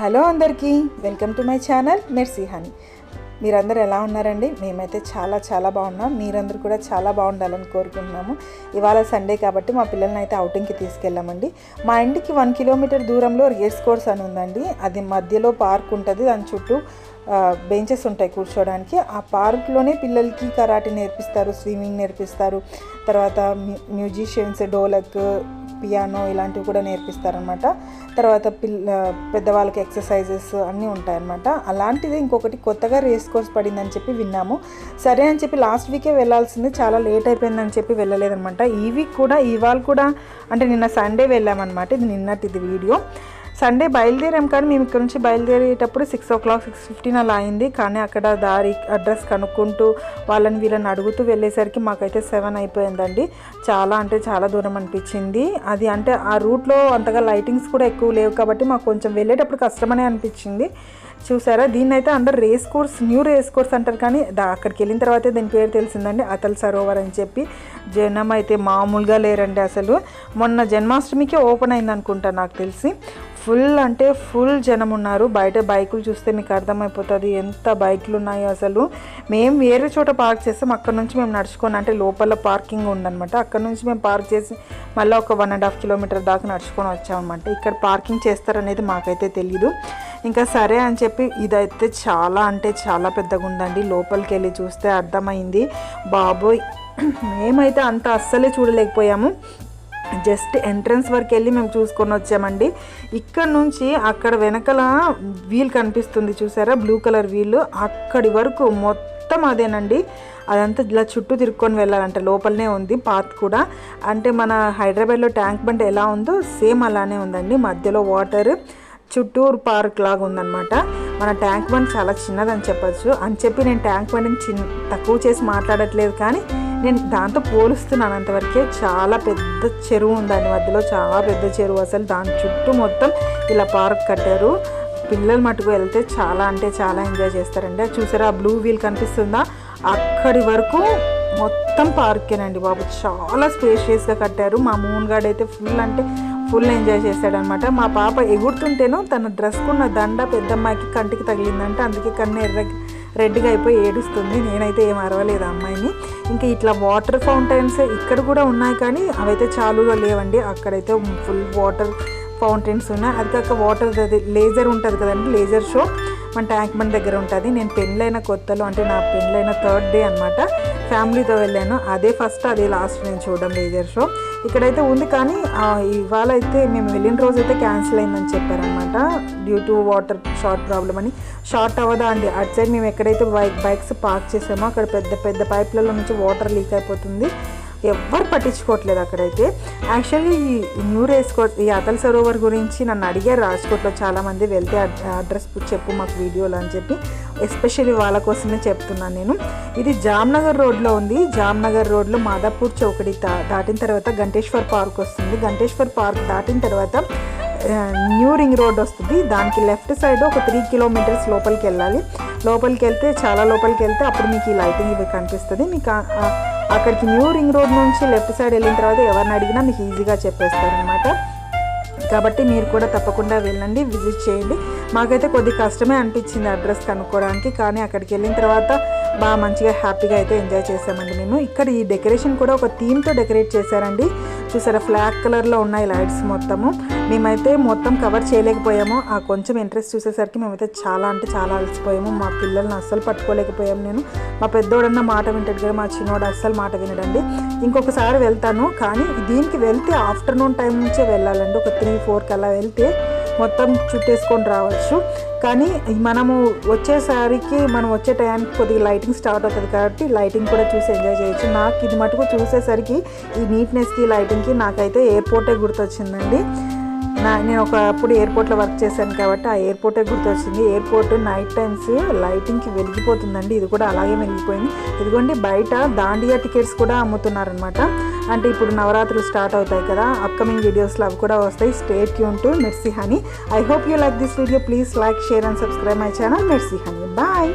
Hello అందరికీ welcome to my channel Mercy Honey. మీరందరూ ఎలా ఉన్నారండి? మేమైతే చాలా చాలా బాగున్నాం. మీరందరూ కూడా చాలా బాగుండాలని కోరుకుంటున్నాము. ఇవాళ సండే కాబట్టి మా పిల్లల్ని అయితే అవుటింగ్కి తీసుకెళ్ళామండి. మా ఇంటికి వన్ కిలోమీటర్ దూరంలో రేస్ కోర్స్ అని ఉందండి. అది మధ్యలో పార్క్ ఉంటుంది. దాని చుట్టూ బెంచెస్ ఉంటాయి కూర్చోడానికి. ఆ పార్క్లోనే పిల్లలకి కరాటే నేర్పిస్తారు స్విమ్మింగ్ నేర్పిస్తారు. తర్వాత మ్యూజిషియన్స్ డోలక్ పియానో ఇలాంటివి కూడా నేర్పిస్తారనమాట తర్వాత పిల్ల పెద్దవాళ్ళకి ఎక్సర్సైజెస్ అన్నీ ఉంటాయన్నమాట. అలాంటిది ఇంకొకటి కొత్తగా రేస్ కోర్స్ పడిందని చెప్పి విన్నాము. సరే అని చెప్పి లాస్ట్ వీకే వెళ్ళాల్సింది చాలా లేట్ అయిపోయిందని చెప్పి వెళ్ళలేదనమాట ఈ వీక్ కూడా ఇవాళ కూడా అంటే నిన్న సండే వెళ్ళామన్నమాట. ఇది నిన్నటిది వీడియో. సండే బయలుదేరాం కానీ మేము ఇక్కడ నుంచి బయలుదేరేటప్పుడు six o'clock six fifteen అలా అయింది. కానీ అక్కడ దారి అడ్రస్ కనుక్కుంటూ వాళ్ళని వీళ్ళని అడుగుతూ వెళ్ళేసరికి మాకైతే సెవెన్ అయిపోయిందండి. చాలా అంటే చాలా దూరం అనిపించింది. అది అంటే ఆ రూట్లో అంతగా లైటింగ్స్ కూడా ఎక్కువ లేవు కాబట్టి మాకు కొంచెం వెళ్ళేటప్పుడు కష్టమనే అనిపించింది. చూసారా? దీన్ని అయితే అందరు race course new race course అంటారు కానీ దా అక్కడికి వెళ్ళిన తర్వాతే దీని పేరు తెలిసిందండి అతల్ సరోవర్ అని చెప్పి. జనం అయితే మామూలుగా లేరండి అసలు. మొన్న జన్మాష్టమికి ఓపెన్ అయింది అనుకుంటా నాకు తెలిసి. ఫుల్ అంటే ఫుల్ జనం ఉన్నారు. బయట బైకులు చూస్తే మీకు అర్థమైపోతుంది ఎంత బైకులు ఉన్నాయో అసలు. మేము వేరే చోట పార్క్ చేస్తాం అక్కడ నుంచి మేము నడుచుకొని అంటే లోపల పార్కింగ్ ఉందన్నమాట. అక్కడ నుంచి మేము పార్క్ చేసి మళ్ళీ ఒక వన్ అండ్ హాఫ్ కిలోమీటర్ దాకా నడుచుకొని వచ్చామన్నమాట. ఇక్కడ పార్కింగ్ చేస్తారనేది మాకైతే తెలియదు ఇంకా సరే అని చెప్పి ఇదైతే చాలా అంటే చాలా పెద్దగా ఉందండి. లోపలికి వెళ్ళి చూస్తే అర్థమైంది. బాబోయ్ మేమైతే అంత అస్సలే చూడలేకపోయాము. జస్ట్ ఎంట్రన్స్ వరకు వెళ్ళి మేము చూసుకొని వచ్చామండి. ఇక్కడ నుంచి అక్కడ వెనకల వీల్ కనిపిస్తుంది చూసారా? Blue colour wheel. అక్కడి వరకు మొత్తం అదేనండి. అదంతా ఇలా చుట్టూ తిరుక్కొని వెళ్ళాలంటే. లోపలనే ఉంది పాత్ కూడా. అంటే మన హైదరాబాద్లో ట్యాంక్ బండ్ ఎలా ఉందో సేమ్ అలానే ఉందండి. మధ్యలో వాటర్. చుట్టూరు పార్క్ లాగా ఉందన్నమాట. మన ట్యాంక్ బండ్ చాలా చిన్నదని చెప్పచ్చు. అని చెప్పి నేను ట్యాంక్ బండ్ని చిన్న తక్కువ చేసి మాట్లాడట్లేదు కానీ నేను దాంతో పోలుస్తున్నాను అంతవరకే. చాలా పెద్ద చెరువు ఉంది దాని మధ్యలో. చాలా పెద్ద చెరువు అసలు. దాని చుట్టూ మొత్తం ఇలా పార్క్ కట్టారు. పిల్లలు మటుకు వెళ్తే చాలా అంటే చాలా ఎంజాయ్ చేస్తారండి. చూసారా? ఆ బ్లూ వీల్ కనిపిస్తుందా? అక్కడి వరకు మొత్తం పార్కేనండి బాబు. చాలా స్పేషియస్గా కట్టారు. మా మూన్ గార్డ్ అయితే ఫుల్ అంటే ఫుల్ ఎంజాయ్ చేశాడనమాట. మా పాప ఎగురుతుంటేనో తన డ్రెస్కున్న దండ పెద్దమ్మాయికి కంటికి తగిలిందంటే అందుకే కన్ను ఎర్ర రెడ్గా అయిపోయి ఏడుస్తుంది. నేనైతే ఏం అరవలేదు అమ్మాయిని. ఇంకా ఇట్లా వాటర్ ఫౌంటైన్స్ ఇక్కడ కూడా ఉన్నాయి కానీ అవైతే చాలుగా లేవండి. అక్కడైతే ఫుల్ వాటర్ ఫౌంటైన్స్ ఉన్నాయి. అది కాక వాటర్ అది లేజర్ ఉంటుంది కదండి లేజర్ షో. మన ట్యాంక్ బండ్ దగ్గర ఉంటుంది. నేను పెళ్ళైన కొత్తలో అంటే నా పెళ్ళైన థర్డ్ డే అనమాట ఫ్యామిలీతో వెళ్ళాను. అదే ఫస్ట్ అదే లాస్ట్ నేను చూడడం లేజర్ షో. ఇక్కడైతే ఉంది కానీ ఇవాళ అయితే మేము వెళ్ళిన రోజు అయితే క్యాన్సిల్ అయిందని చెప్పారనమాట due to water short problem అని. షార్ట్ అవ్వదా అండి? అటు సైడ్ మేము ఎక్కడైతే బైక్ బైక్స్ పార్క్ చేసామో అక్కడ పెద్ద పెద్ద పైప్లలో నుంచి వాటర్ లీక్ అయిపోతుంది. ఎవ్వరు పట్టించుకోవట్లేదు అక్కడైతే. యాక్చువల్లీ ఈ న్యూ రేస్కోట్ ఈ అతల్ సరోవర్ గురించి నన్ను అడిగారు రాజ్కోట్లో చాలామంది వెళ్తే అడ్రస్ చెప్పు మాకు వీడియోలు అని చెప్పి. ఎస్పెషల్లీ వాళ్ళ కోసమే చెప్తున్నాను నేను. ఇది జామ్నగర్ రోడ్లో ఉంది. జామ్నగర్ రోడ్లో మాదాపూర్ చౌకడి దాటిన తర్వాత గంటేశ్వర్ పార్క్ వస్తుంది. గంటేశ్వర్ పార్క్ దాటిన తర్వాత న్యూ రింగ్ రోడ్ వస్తుంది. దానికి లెఫ్ట్ సైడ్ ఒక త్రీ కిలోమీటర్స్ లోపలికి వెళ్ళాలి. లోపలికి వెళ్తే చాలా లోపలికి వెళ్తే అప్పుడు మీకు ఈ లైటింగ్ ఇవి కనిపిస్తుంది. మీకు అక్కడికి న్యూ రింగ్ రోడ్ నుంచి లెఫ్ట్ సైడ్ వెళ్ళిన తర్వాత ఎవరిని అడిగినా మీకు ఈజీగా చెప్పేస్తారనమాట కాబట్టి మీరు కూడా తప్పకుండా వెళ్ళండి విజిట్ చేయండి. మాకైతే కొద్ది కష్టమే అనిపించింది అడ్రస్ కనుక్కోవడానికి కానీ అక్కడికి వెళ్ళిన తర్వాత బాగా మంచిగా హ్యాపీగా అయితే ఎంజాయ్ చేసామండి మేము. ఇక్కడ ఈ డెకరేషన్ కూడా ఒక థీమ్తో డెకరేట్ చేశారండి. చూసారా ఫ్లాగ్ కలర్లో ఉన్నాయి లైట్స్ మొత్తము. మేమైతే మొత్తం కవర్ చేయలేకపోయాము. ఆ కొంచెం ఇంట్రెస్ట్ చూసేసరికి మేమైతే చాలా అంటే చాలా అలసిపోయాము. మా పిల్లల్ని అస్సలు పట్టుకోలేకపోయాము నేను. మా పెద్దోడన్న మాట వింటాడు కదా మా చిన్నోడు అస్సలు మాట వినడండి. ఇంకొకసారి వెళ్తాను కానీ దీనికి వెళ్తే ఆఫ్టర్నూన్ టైం నుంచే వెళ్ళాలండి. ఒక త్రీ ఫోర్కి అలా వెళ్తే మొత్తం చుట్టేసుకొని రావచ్చు. కానీ మనము వచ్చేసరికి మనం వచ్చే టైంకి కొద్దిగా లైటింగ్ స్టార్ట్ అవుతుంది కాబట్టి లైటింగ్ కూడా చూసి ఎంజాయ్ చేయొచ్చు. నాకు ఇది మటుకు చూసేసరికి ఈ నీట్నెస్కి లైటింగ్కి నాకైతే ఎయిర్పోర్టే గుర్తొచ్చిందండి. నా నేను ఒకప్పుడు ఎయిర్పోర్ట్లో వర్క్ చేశాను కాబట్టి ఆ ఎయిర్పోర్టే గుర్తొచ్చింది. ఎయిర్పోర్ట్ నైట్ టైమ్స్ లైటింగ్కి వెలిగిపోతుందండి. ఇది కూడా అలాగే వెలిగిపోయింది. ఇదిగోండి బయట దాండియా టికెట్స్ కూడా అమ్ముతున్నారనమాట అంటే ఇప్పుడు నవరాత్రులు స్టార్ట్ అవుతాయి కదా అప్కమింగ్ వీడియోస్లో అవి కూడా వస్తాయి. Stay Yoon to Mercy Honey I hope you like this video please like share and subscribe my channel Mercy Honey bye